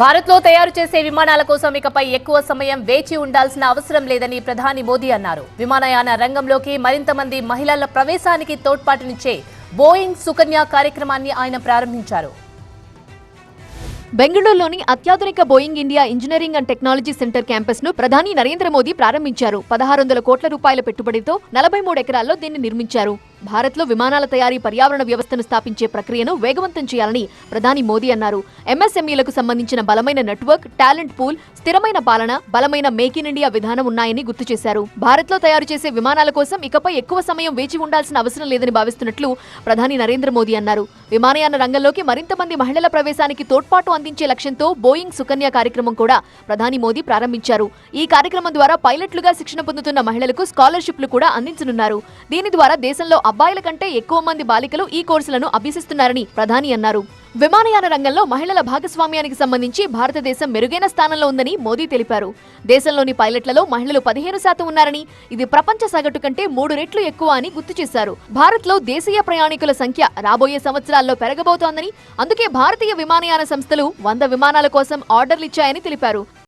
భారత్లో తయారు చేసే విమానాల కోసం ఇకపై ఎక్కువ సమయం వేచి ఉండాల్సిన అవసరం లేదని ప్రధాని మోదీ అన్నారు. విమానయాన రంగంలోకి మరింత మంది మహిళల ప్రవేశానికి తోడ్పాటునిచ్చే బోయింగ్ సుకన్య కార్యక్రమాన్ని ఆయన ప్రారంభించారు. బెంగళూరులోని అత్యాధునిక Boeing India engineering and technology centre క్యాంపస్ను ప్రధాని నరేంద్ర మోదీ ప్రారంభించారు. పదహారు వందల కోట్ల రూపాయల పెట్టుబడితో నలభై మూడు ఎకరాల్లో దీన్ని నిర్మించారు. భారత్లో విమానాల తయారీ పర్యావరణ వ్యవస్థను స్థాపించే ప్రక్రియను వేగవంతం చేయాలని ప్రధాని మోదీ అన్నారు. ఎంఎస్ఎంఈలకు సంబంధించిన బలమైన నెట్వర్క్ టాలెంట్ పూల్ స్థిరమైన పాలన బలమైన మేక్ ఇన్ ఇండియా విధానం ఉన్నాయని గుర్తు చేశారు. భారత్లో తయారు చేసే విమానాల కోసం ఇకపై ఎక్కువ సమయం వేచి ఉండాల్సిన అవసరం లేదని భావిస్తున్నట్లు ప్రధాని నరేంద్ర మోదీ అన్నారు. విమానయాన రంగంలోకి మరింత మంది మహిళల ప్రవేశానికి తోడ్పాటు అందించే లక్ష్యంతో బోయింగ్ సుకన్య కార్యక్రమం కూడా ప్రధాని మోదీ ప్రారంభించారు. ఈ కార్యక్రమం ద్వారా పైలట్లుగా శిక్షణ పొందుతున్న మహిళలకు స్కాలర్షిప్లు కూడా అందించనున్నారు. దీని ద్వారా దేశంలో అబ్బాయిల కంటే ఎక్కువ మంది బాలికలు ఈ కోర్సులను అభ్యసిస్తున్నారని ప్రధాని అన్నారు. విమానయాన రంగంలో మహిళల భాగస్వామ్యానికి సంబంధించి భారతదేశం మెరుగైన స్థానంలో ఉందని మోదీ తెలిపారు. దేశంలోని పైలట్లలో మహిళలు పదిహేను శాతం ఉన్నారని ఇది ప్రపంచ సగటు కంటే మూడు రెట్లు ఎక్కువ అని గుర్తు చేశారు. భారత్లో దేశీయ ప్రయాణికుల సంఖ్య రాబోయే సంవత్సరాల్లో పెరగబోతోందని అందుకే భారతీయ విమానయాన సంస్థలు వంద విమానాల కోసం ఆర్డర్లిచ్చాయని తెలిపారు.